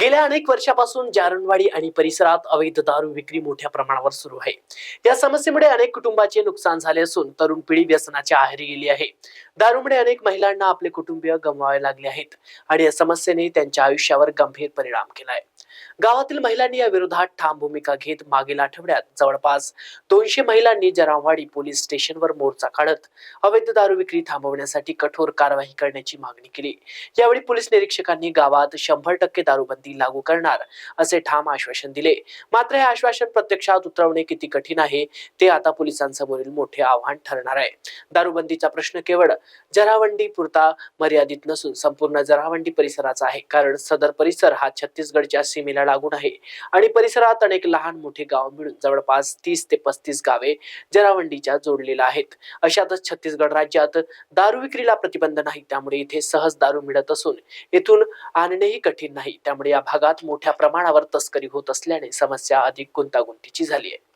गेल्या अनेक वर्षापासून जारणवाडी आणि परिसरात अवैध दारू विक्री मोठ्या प्रमाणावर सुरू आहे. या समस्येमुळे अनेक कुटुंबाचे नुकसान झाले असून तरुण पिढी व्यसनाच्या आहारी गेली आहे. दारूमुळे अनेक महिलांना आपले कुटुंबीय गमवावे लागले आहेत आणि या समस्येने त्यांच्या आयुष्यावर गंभीर परिणाम केला आहे गावातील महिलांनी या विरोधात ठाम भूमिका घेत मागील आठवड्यात जवळपास दोनशे महिलांनी जरावाडी पोलीस स्टेशनवर मोर्चा काढत अवैध दारू विक्री थांबवण्यासाठी कठोर कारवाई करण्याची मागणी केली. यावेळी पोलीस निरीक्षकांनी गावात शंभर टक्के दारूबंदी लागू करणार असे ठाम आश्वासन दिले. मात्र हे आश्वासन प्रत्यक्षात उतरवणे किती कठीण आहे ते आता पोलिसांसमोरील मोठे आव्हान ठरणार आहे. दारूबंदीचा प्रश्न केवळ जरावंडी पुरता मर्यादित नसून संपूर्ण जरावंडी परिसराचा आहे. कारण सदर परिसर हा छत्तीसगडच्या सीमेला लागून आहे. आणि परिसरात अनेक लहान मोठे गाव मिळून जवळपास तीस ते पस्तीस गावे जरावंडीच्या जोडलेल्या आहेत. अशातच छत्तीसगड राज्यात दारू विक्रीला प्रतिबंध नाही त्यामुळे इथे सहज दारू मिळत असून येथून आणणेही कठीण नाही. त्यामुळे या भागात मोठ्या प्रमाणावर तस्करी होत असल्याने समस्या अधिक गुंतागुंतीची झाली आहे.